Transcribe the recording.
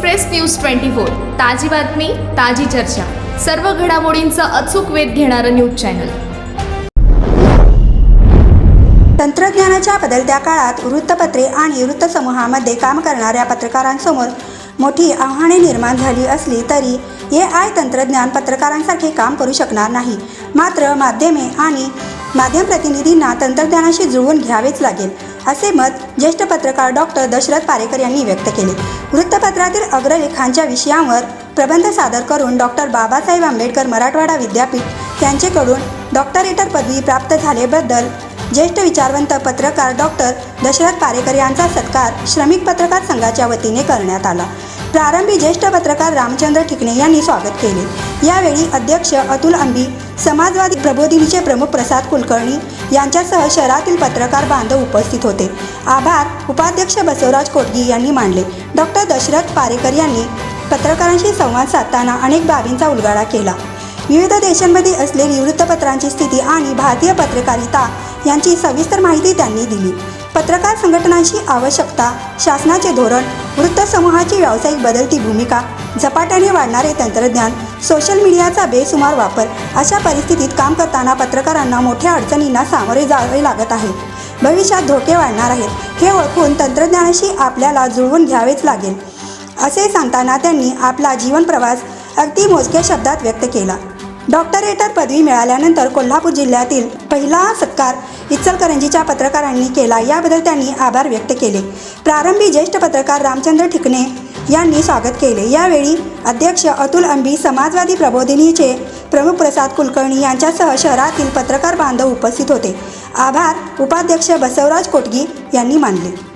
Express news twenty four. ताजी बातमी ताजी चर्चा. सर्व घडामोडींचा अचूक वेध घेणारं न्यूज चॅनल. तंत्रज्ञानाच्या बदलत्या काळात वृत्तपत्रे आणि वृत्तसमूहामध्ये काम करणाऱ्या पत्रकारांसमोर मोठी आव्हाने निर्माण झाली असली तरी ए आय तंत्रज्ञान पत्रकारांसारखे काम करू शकणार नाही. मात्र माध्यमे आणि माध्यम प्रतिनिधींना तंत्रज्ञानाशी जुळवून घ्यावेच लागेल. असे मत ज्येष्ठ पत्रकार डॉक्टर दशरथ पारेकर यांनी व्यक्त केले. वृत्तपत्रातील अग्रलेखांच्या विषयांवर प्रबंध सादर करून डॉक्टर बाबासाहेब आंबेडकर मराठवाडा विद्यापीठ यांचेकडून डॉक्टरेटर पदवी प्राप्त झाल्याबद्दल ज्येष्ठ विचारवंत पत्रकार डॉक्टर दशरथ पारेकर यांचा सत्कार श्रमिक पत्रकार संघाच्या वतीने करण्यात आला. प्रारंभी ज्येष्ठ पत्रकार रामचंद्र ठिकणे यांनी स्वागत केले. यावेळी अध्यक्ष अतुल अंबी समाजवादी प्रबोधिनीचे प्रमुख प्रसाद कुलकर्णी यांच्यासह शहरातील पत्रकार बांधव उपस्थित होते. आभार उपाध्यक्ष बसवराज कोटगी यांनी मांडले डॉक्टर दशरथ पारेकर यांनी पत्रकारांशी संवाद साधताना अनेक बाबींचा उलगाडा केला. विविध देशांमध्ये असलेली वृत्तपत्रांची स्थिती आणि भारतीय पत्रकारिता यांची सविस्तर माहिती त्यांनी दिली. पत्रकार संघटनांची आवश्यकता शासनाचे धोरण वृत्तसमूहाची व्यावसायिक बदलती भूमिका झपाट्याने वाढणारे तंत्रज्ञान सोशल मीडियाचा बेसुमार वापर अशा परिस्थितीत काम करताना पत्रकारांना मोठ्या अडचणींना सामोरे जावे लागत आहे. भविष्यात धोके वाढणार आहेत हे ओळखून तंत्रज्ञानाशी आपल्याला जुळवून घ्यावेच लागेल. असे सांगताना त्यांनी आपला जीवन प्रवास अगदी मोजक्या शब्दात व्यक्त केला. डॉक्टरेटर पदवी मिळाल्यानंतर कोल्हापूर जिल्ह्यातील पहिला सत्कार इचलकरंजीच्या पत्रकारांनी केला. याबद्दल त्यांनी आभार व्यक्त केले. प्रारंभी ज्येष्ठ पत्रकार रामचंद्र ठिकणे यांनी स्वागत केले. यावेळी अध्यक्ष अतुल अंबी समाजवादी प्रबोधिनीचे प्रमुख प्रसाद कुलकर्णी यांच्यासह शहरातील पत्रकार बांधव उपस्थित होते. आभार. उपाध्यक्ष बसवराज कोटगी यांनी मानले.